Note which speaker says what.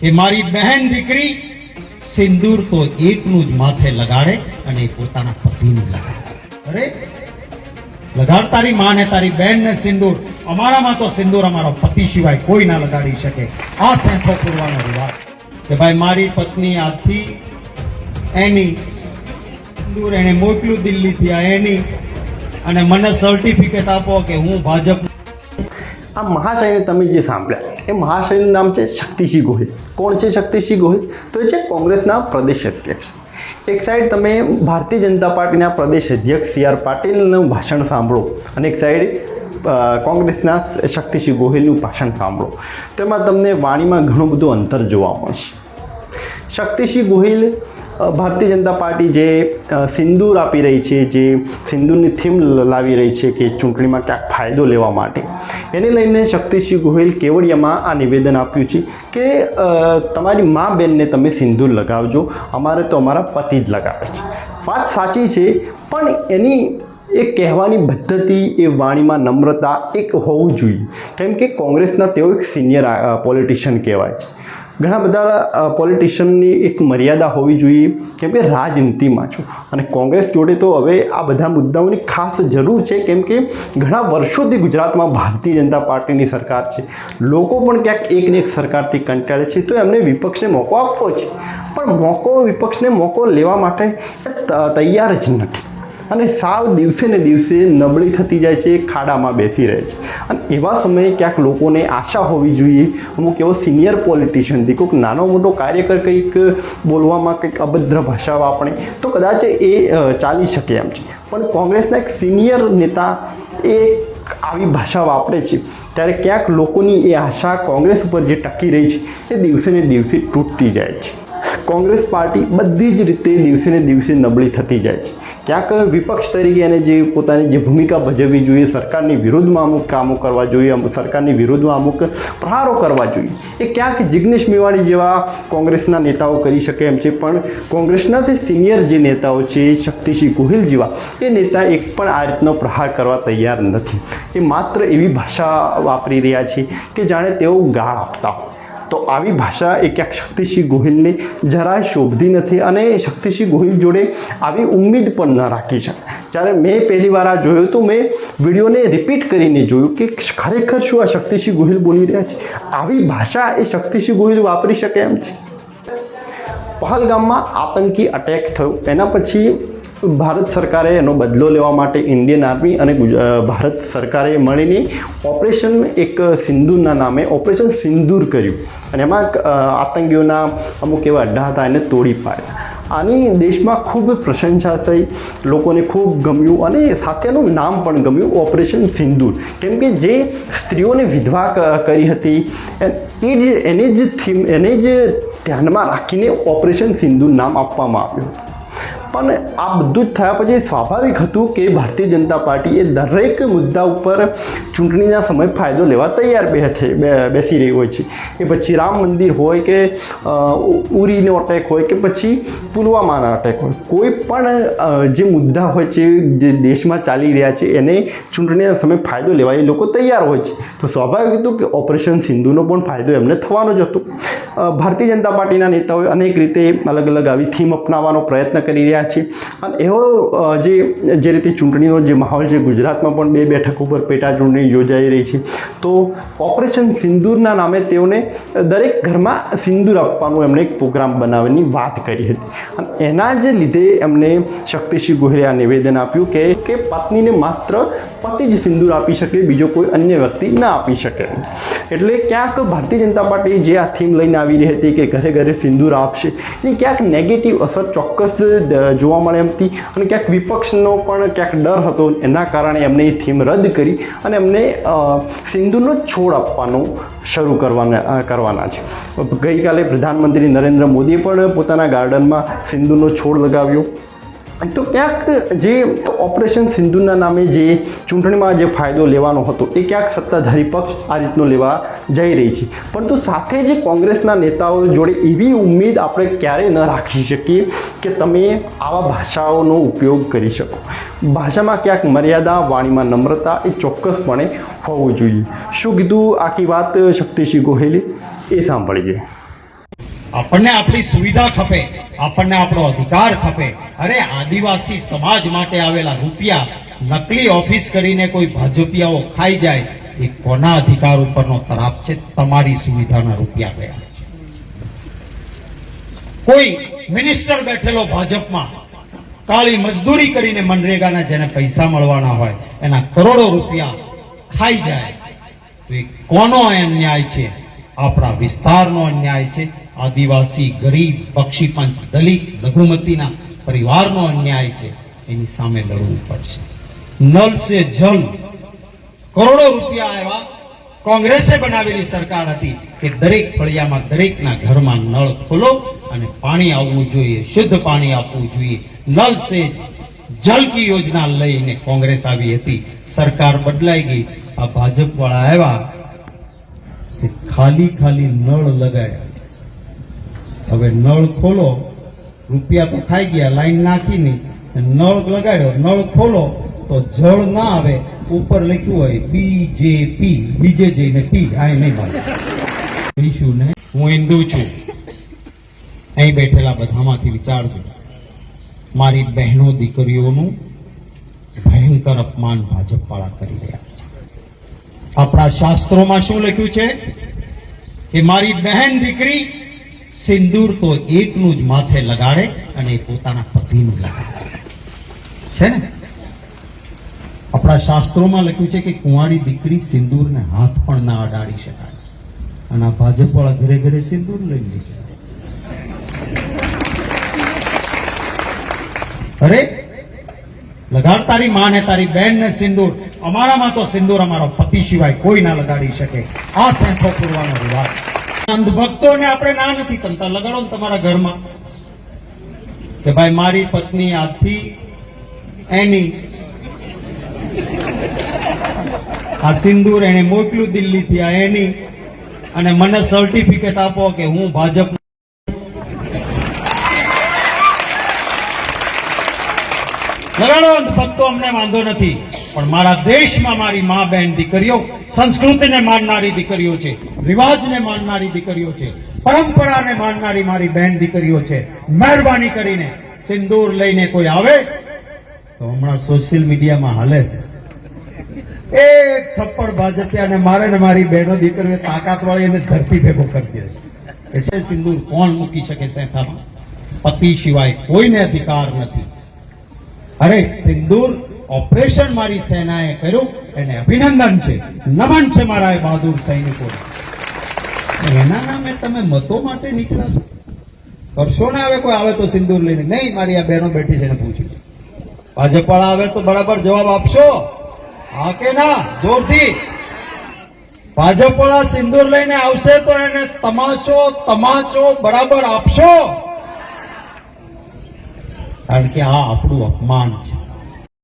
Speaker 1: કે મારી બહેન દીકરી સિંદૂર તો એકનું જ માથે લગાડે અને પોતાના પતિનું લગાડે. અરે લગાડ તારી માને તારી બહેન ને સિંદૂર. અમારામાં તો સિંદૂર અમારો પતિ સિવાય કોઈ ના લગાડી શકે. આ સેંખો પૂરવાનો રિવાજ. કે ભાઈ, મારી પત્ની આજથી એની સિંદૂર એણે મોકલ્યું દિલ્હીથી, આ એની. અને મને સર્ટિફિકેટ આપો કે હું ભાજપ
Speaker 2: આ મહાશયને તમે જે સાંભળ્યા એ મહાશયનું નામ છે શક્તિસિંહ ગોહિલ. કોણ છે શક્તિસિંહ ગોહિલ? તો એ છે કોંગ્રેસના પ્રદેશ અધ્યક્ષ. એક સાઈડ તમે ભારતીય જનતા પાર્ટીના પ્રદેશ અધ્યક્ષ સી આર પાટીલનું ભાષણ સાંભળો અને એક સાઈડ કોંગ્રેસના શક્તિસિંહ ગોહિલનું ભાષણ સાંભળો. તેમાં તમને વાણીમાં ઘણું બધું અંતર જોવા મળશે. શક્તિસિંહ ગોહિલ ભારતીય જનતા પાર્ટી જે સિંદૂર આપી રહી છે, જે સિંદૂરની થીમ લાવી રહી છે કે ચૂંટણીમાં ક્યાંક ફાયદો લેવા માટે. એને લઈને શક્તિસિંહ ગોહિલ કેવડિયામાં આ નિવેદન આપ્યું છે કે તમારી મા બેનને તમે સિંદૂર લગાવજો, અમારે તો અમારા પતિ જ લગાવે છે. વાત સાચી છે, પણ એની એ કહેવાની પદ્ધતિ, એ વાણીમાં નમ્રતા એક હોવું જોઈએ. કેમ કે કોંગ્રેસના તેઓ એક સિનિયર પોલિટિશિયન કહેવાય છે. ઘણા બધા પોલિટિશિયનની એક મર્યાદા હોવી જોઈએ કેમ કે રાજનીતિમાં છું. અને કોંગ્રેસ જોડે તો હવે આ બધા મુદ્દાઓની ખાસ જરૂર છે કેમ કે ઘણા વર્ષોથી ગુજરાતમાં ભારતીય જનતા પાર્ટીની સરકાર છે. લોકો પણ ક્યાંક એકને એક સરકારથી કંટાળે છે, તો એમને વિપક્ષને મોકો આપવો છે. પણ મોકો વિપક્ષને મોકો લેવા માટે તૈયાર જ નથી. અને સાવ દિવસે ને દિવસે નબળી થતી જાય છે, ખાડામાં બેસી રહે છે. અને એવા સમયે ક્યાંક લોકોને આશા હોવી જોઈએ. અમુક એવો સિનિયર પોલિટિશિયનથી કોઈક નાનો મોટો કાર્યકર કંઈક બોલવામાં કંઈક અભદ્ર ભાષા વાપરે, તો કદાચ એ ચાલી શકે એમ છે. પણ કોંગ્રેસના એક સિનિયર નેતા એ આવી ભાષા વાપરે છે. ત્યારે ક્યાંક લોકોની એ આશા કોંગ્રેસ ઉપર જે ટકી રહી છે, એ દિવસે ને દિવસે તૂટતી જાય છે. કોંગ્રેસ પાર્ટી બધી જ રીતે દિવસે ને દિવસે નબળી થતી જાય છે. ક્યાંક વિપક્ષ તરીકે એને જે પોતાની જે ભૂમિકા ભજવવી જોઈએ, સરકારની વિરુદ્ધમાં અમુક કામો કરવા જોઈએ સરકારની વિરુદ્ધમાં અમુક પ્રહારો કરવા જોઈએ. એ ક્યાંક જિગ્નેશ મેવાણી જેવા કોંગ્રેસના નેતાઓ કરી શકે એમ છે, પણ કોંગ્રેસના જે સિનિયર જે નેતાઓ છે, શક્તિસિંહ ગોહિલ જેવા, એ નેતા એક પણ આ રીતનો પ્રહાર કરવા તૈયાર નથી. એ માત્ર એવી ભાષા વાપરી રહ્યા છે કે જાણે તેઓ ગાળ આપતા હોય. તો આવી ભાષા એ ક્યાંક શક્તિસિંહ ગોહિલને જરાય શોભતી નથી અને શક્તિસિંહ ગોહિલ જોડે આવી ઉમ્મીદ પણ ન રાખી છે. જ્યારે મેં પહેલી વાર આ જોયું તો મેં વિડીયોને રિપીટ કરીને જોયું કે ખરેખર શું આ શક્તિસિંહ ગોહિલ બોલી રહ્યા છે? આવી ભાષા એ શક્તિસિંહ ગોહિલ વાપરી શકે એમ છે? પહલગામમાં આતંકી અટેક થયો. એના પછી ભારત સરકારે એનો બદલો લેવા માટે ઇન્ડિયન આર્મી અને ભારત સરકારે મળીને ઓપરેશન એક સિંદૂરના નામે ઓપરેશન સિંદૂર કર્યું. અને એમાં આતંકીઓના અમુક એવા અડ્ડા હતા એને તોડી પાડ્યા. આની દેશમાં ખૂબ પ્રશંસા થઈ, લોકોને ખૂબ ગમ્યું અને સાથેનું નામ પણ ગમ્યું, ઓપરેશન સિંદૂર. કેમ કે જે સ્ત્રીઓને વિધવા કરી હતી એ જ, એને જ થીમ, એને જ ધ્યાનમાં રાખીને ઓપરેશન સિંદૂર નામ આપવામાં આવ્યું. પણ આ બધું જ થયા પછી સ્વાભાવિક હતું કે ભારતીય જનતા પાર્ટી એ દરેક મુદ્દા ઉપર ચૂંટણીના સમય ફાયદો લેવા તૈયાર બેઠે બેસી રહી હોય છે. એ પછી રામ મંદિર હોય કે ઉરીનો અટેક હોય કે પછી પુલવામાના અટેક હોય. કોઈ પણ જે મુદ્દા હોય છે, જે દેશમાં ચાલી રહ્યા છે, એને ચૂંટણીના સમય ફાયદો લેવા એ લોકો તૈયાર હોય છે. તો સ્વાભાવિક હતું કે ઓપરેશન સિંધુનો પણ ફાયદો એમને થવાનો જ હતો. ભારતીય જનતા પાર્ટીના નેતાઓએ અનેક રીતે અલગ અલગ આવી થીમ અપનાવવાનો પ્રયત્ન કરી રહ્યા છે અને એવો જે જે રીતે ચૂંટણીનો જે માહોલ છે, ગુજરાતમાં પણ બે બેઠક ઉપર પેટા ચૂંટણી યોજાઈ રહી છે. તો ઓપરેશન સિંદૂરના નામે તેઓને દરેક ઘરમાં સિંદૂર આપવાનો એમણે એક પ્રોગ્રામ બનાવવાની વાત કરી હતી. અને એના જ લીધે એમને શક્તિસિંહ ગોહિલે આ નિવેદન આપ્યું કે કે પત્નીને માત્ર પતિ જ સિંદૂર આપી શકે, બીજો કોઈ અન્ય વ્યક્તિ ના આપી શકે. એટલે ક્યાંક ભારતીય જનતા પાર્ટી જે આ થીમ લઈને આવી રહી હતી કે ઘરે ઘરે સિંદૂર આપશે એની ક્યાંક નેગેટિવ અસર ચોક્કસ જોવા મળે એમ હતી અને ક્યાંક વિપક્ષનો પણ ક્યાંક ડર હતો એના કારણે એમને એ થીમ રદ કરી અને એમને સિંધુનો છોડ આપવાનું શરૂ કરવાના કરવાના છે. ગઈકાલે પ્રધાનમંત્રી નરેન્દ્ર મોદીએ પણ પોતાના ગાર્ડનમાં સિંધુનો છોડ લગાવ્યો. તો ક્યાંક જે ઓપરેશન સિંધુના નામે જે ચૂંટણીમાં જે ફાયદો લેવાનો હતો, એ ક્યાંક સત્તાધારી પક્ષ આ રીતનો લેવા જઈ રહી છે. પરંતુ સાથે જે કોંગ્રેસના નેતાઓ જોડે એવી ઉમ્મીદ આપણે ક્યારેય ન રાખી શકીએ કે તમે આવા ભાષાઓનો ઉપયોગ કરી શકો. ભાષામાં ક્યાંક મર્યાદા, વાણીમાં નમ્રતા એ ચોક્કસપણે હોવું જોઈએ. શું કીધું આખી વાત શક્તિસિંહ ગોહેલે? એ સાંભળીએ.
Speaker 1: આપણને આપણી સુવિધા ખપે. આપણને આપણો અધિકાર ખપે. અરે, આદિવાસી સમાજ માટે આવેલા રૂપિયા નકલી ઓફિસ કરીને કોઈ ભાજપિયાઓ ખાઈ જાય, એ કોના અધિકાર ઉપરનો તરાપ છે? તમારી સુવિધાના રૂપિયા ગયા કોઈ મિનિસ્ટર બેઠેલો ભાજપમાં કાળી મજદૂરી કરીને મનરેગાના જેને પૈસા મળવાના હોય, એના કરોડો રૂપિયા ખાઈ જાય, તો એ કોનો અન્યાય છે? આપણા વિસ્તારનો અન્યાય છે? આદિવાસી ગરીબ, પક્ષી પંચ દલિત, લઘુમતીના પરિવારનો અન્યાય છે, એની સામે લડવું પડશે. નલ સે જલ કરોડો રૂપિયા આવ્યા. કોંગ્રેસે બનાવેલી સરકાર હતી કે દરેક ફળિયામાં દરેકના ઘરમાં નળ ખોલો અને પાણી આવવું જોઈએ, શુદ્ધ પાણી આપવું જોઈએ. નલ સે જલ કી યોજના લઈને કોંગ્રેસ આવી હતી. સરકાર બદલાઈ ગઈ. આ ભાજપ વાળા આવ્યા ખાલી ખાલી નળ લગાડ્યા. હવે નળ ખોલો. રૂપિયા તો ખાઈ ગયા, લાઈન નાખી નહીં. નળ લગાડ્યો, નળ ખોલો તો જળ ના આવે. ઉપર લખ્યું હોય, બીજેપી. બીજે જઈને પી આ નહીં મળે. કહીશું ને, હું હિન્દુ છું. અહીં બેઠેલા બધામાંથી વિચારજો. મારી બહેનો દીકરીઓનું ભયંકર અપમાન ભાજપ વાળા કરી રહ્યા આપણા શાસ્ત્રોમાં શું લખ્યું છે? કે મારી બહેન દીકરી સિંદૂર તો એકનું જ માથે લગાડે અને પોતાના પતિનું લગાડે. છે ને? આપણા શાસ્ત્રોમાં લખ્યું છે કે કુંવારી દીકરી સિંદૂરને હાથ પણ ના અડાડી શકાય. અને ભાજપ વાળા ઘરે ઘરે સિંદૂર લઈ લે અરે, લગાડ તારી માં ને તારી બેન ને સિંદૂર. અમારામાં તો સિંદૂર અમારો પતિ સિવાય કોઈ ના લગાડી શકે. આ સેંખો પૂરવાનો રિવાજ. અંધભક્તોને આપણે ના નથી તમતા લગાડો ને તમારા ઘરમાં. કે ભાઈ, મારી પત્ની આજથી એની આ સિંદૂર એને મોકલ્યું દિલ્હીથી, આ એની. અને મને સર્ટિફિકેટ આપો કે હું ભાજપ લગાડો ભક્તો, અમને વાંધો નથી. પણ મારા દેશમાં મારી મા બહેન દીકરીઓ સંસ્કૃતિને માનનારી દીકરીઓ છે, રિવાજને માનનારી દીકરીઓ છે, પરંપરાને માનનારી મારી બહેન દીકરીઓ છે. મહેરબાની કરીને સિંદૂર લઈને કોઈ આવે? તો હમણાં સોશિયલ મીડિયામાં હાલે છે. એક થપ્પડ ભાજપિયાને મારે ને મારી બહેનો દીકરીઓ તાકાત વાળી એને ધરતી ભેગો કરી દે છે. એસે સિંદૂર કોણ મૂકી શકે સેથામાં? પતિ સિવાય કોઈને અધિકાર નથી. અરે સિંદૂર ઓપરેશન મારી સેનાએ કર્યું. એને અભિનંદન છે. નમન છે મારા એ બહાદુર સૈનિકો. એના નામે તમે મતો માટે નીકળ્યા છો. કરશો ને હવે કોઈ આવે તો સિંદૂર લઈને. નહીં, મારી આ બહેનો બેઠી છે પૂછ્યું. ભાજપ વાળા આવે તો બરાબર જવાબ આપશો? હા કે ના? જોરથી. ભાજપ વાળા સિંદૂર લઈને આવશે તો એને તમાશો, તમાચો બરાબર આપશો. કારણ કે આ આપણું અપમાન છે.